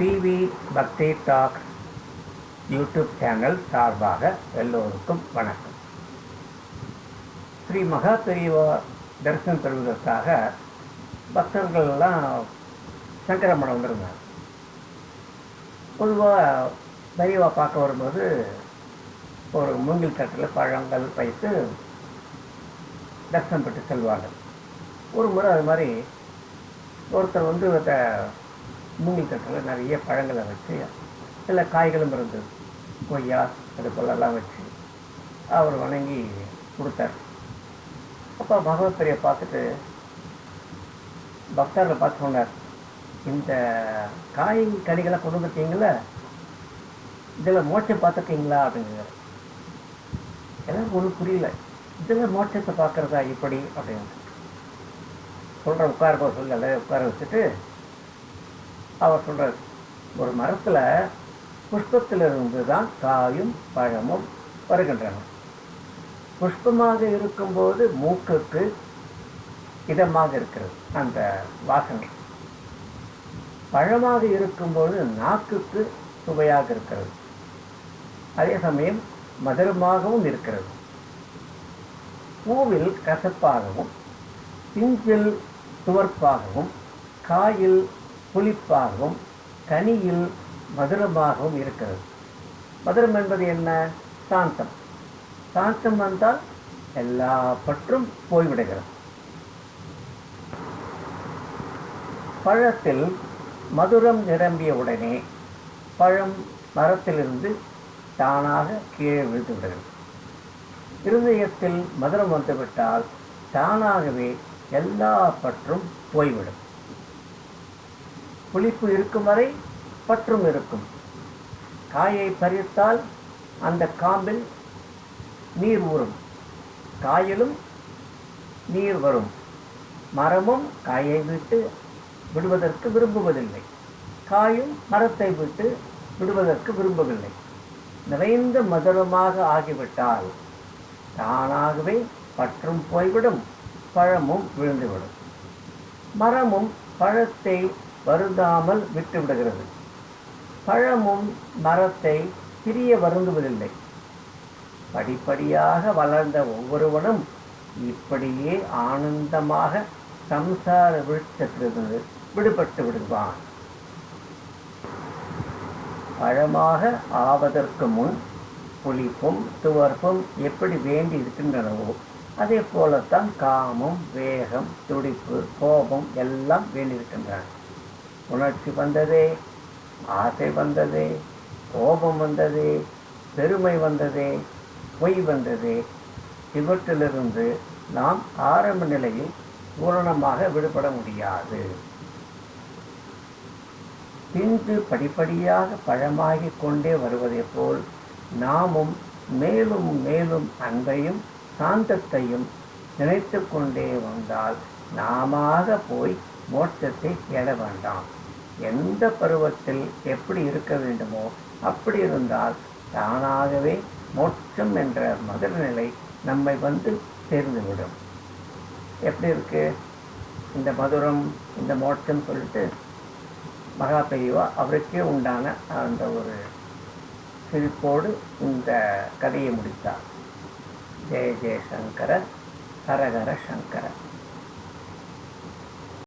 TV பக்தி talk YouTube channel சார்பாக எல்லோருக்கும் வணக்கம். ஸ்ரீ மகா பெரியவா தரிசனம் பெறுவதற்காக பக்தர்கள் எல்லாம் சங்கரமடம் வந்திருந்தாங்க பொதுவாக பெரியவா பார்க்க வரும்போது ஒரு மூங்கில் தட்டில் பழங்கள் வைத்து தரிசனம் பெற்று செல்வார்கள் ஒரு முறை அது மாதிரி ஒருத்தர் வந்து அந்த தட்டில் நிறைய பழங்களை வச்சு சில காய்களும் இருந்தது கொய்யா அது போலெல்லாம் வச்சு அவர் வணங்கி கொடுத்தார். அப்போ பகவத் பெரிய பார்த்துட்டு பக்தர்களை பார்த்து சொன்னார் இந்த காய் கனிகளை கொண்டு வந்துட்டீங்களா இதில் மோட்சம் பார்த்துருக்கீங்களா? அப்படிங்கிறார். எனக்கு ஒன்றும் புரியல இதில் மோட்சத்தை பார்க்குறதா இப்படி? அப்படின்னு சொல்கிற உட்கார போக உட்கார வச்சுட்டு அவர் சொல்கிறார் ஒரு மரத்தில் புஷ்பத்திலிருந்து தான் காயும் பழமும் வருகின்றன. புஷ்பமாக இருக்கும்போது மூக்குக்கு இதமாக இருக்கிறது அந்த வாசனை. பழமாக இருக்கும்போது நாக்குக்கு சுவையாக இருக்கிறது. அதே சமயம் மதுரமாகவும் இருக்கிறது. பூவில் கசப்பாகவும் பிஞ்சில் துவர்ப்பாகவும் காயில் புளிப்பாகவும் கனியில் மதுரமாகவும் இருக்கிறது. மதுரம் என்பது என்ன? சாந்தம். சாந்தம் வந்தால் எல்லா பற்றும் போய்விடுகிறது. பழத்தில் மதுரம் நிரம்பிய உடனே பழம் மரத்திலிருந்து தானாக கீழே விழுந்து விடுகிறது. இருதயத்தில் மதுரம் வந்துவிட்டால் தானாகவே எல்லா பற்றும் போய்விடும். புளிப்பு இருக்கும் வரை பற்றும் இருக்கும். காயை பறித்தால் அந்த காம்பில் நீர் ஊறும். காயிலும் நீர் வரும். மரமும் காயை விட்டு விடுவதற்கு விரும்புவதில்லை. காயும் மரத்தை விட்டு விடுவதற்கு விரும்பவில்லை. நிறைந்த மதுரமாக ஆகிவிட்டால் தானாகவே பற்றும் போய்விடும் பழமும் விழுந்துவிடும். மரமும் பழத்தை வருந்தாமல் விட்டுவிடுகிறது. பழமும் மரத்தை பிரிய வருந்துவதில்லை. படிப்படியாக வளர்ந்த ஒவ்வொருவனும் இப்படியே ஆனந்தமாக சம்சார விழுத்தத்திலிருந்து விடுபட்டு விடுவான். பழமாக ஆவதற்கு முன் புளிப்பும் துவர்ப்பும் எப்படி வேண்டி இருக்கின்றனவோ அதே போலத்தான் காமம் வேகம் துடிப்பு கோபம் எல்லாம் வேண்டியிருக்கின்றன. உணர்ச்சி வந்ததே ஆசை வந்ததே கோபம் வந்ததே பெருமை வந்ததே பொய் வந்ததே. இவற்றிலிருந்து நாம் ஆரம்ப நிலையில் பூரணமாக விடுபட முடியாது. பின்பு படிப்படியாக பழமாகிக் கொண்டே வருவதைப் போல் நாமும் மேலும் மேலும் அன்பையும் சாந்தத்தையும் நினைத்து கொண்டே வந்தால் நாம போய் மோட்சத்தை தேட வேண்டாம். எந்த பருவத்தில் எப்படி இருக்க வேண்டுமோ அப்படி இருந்தால் தானாகவே மோட்சம் என்ற மதுர நிலை நம்மை வந்து சேர்ந்துவிடும் எப்படி இருக்கு? இந்த மதுரம் இந்த மோட்சம் சொல்லிட்டு மகா பெரியவா அவருக்கே உண்டான அந்த ஒரு சிரிப்போடு இந்த கதையை முடித்தார். ஜெய ஜெயசங்கர ஹரஹர சங்கரன்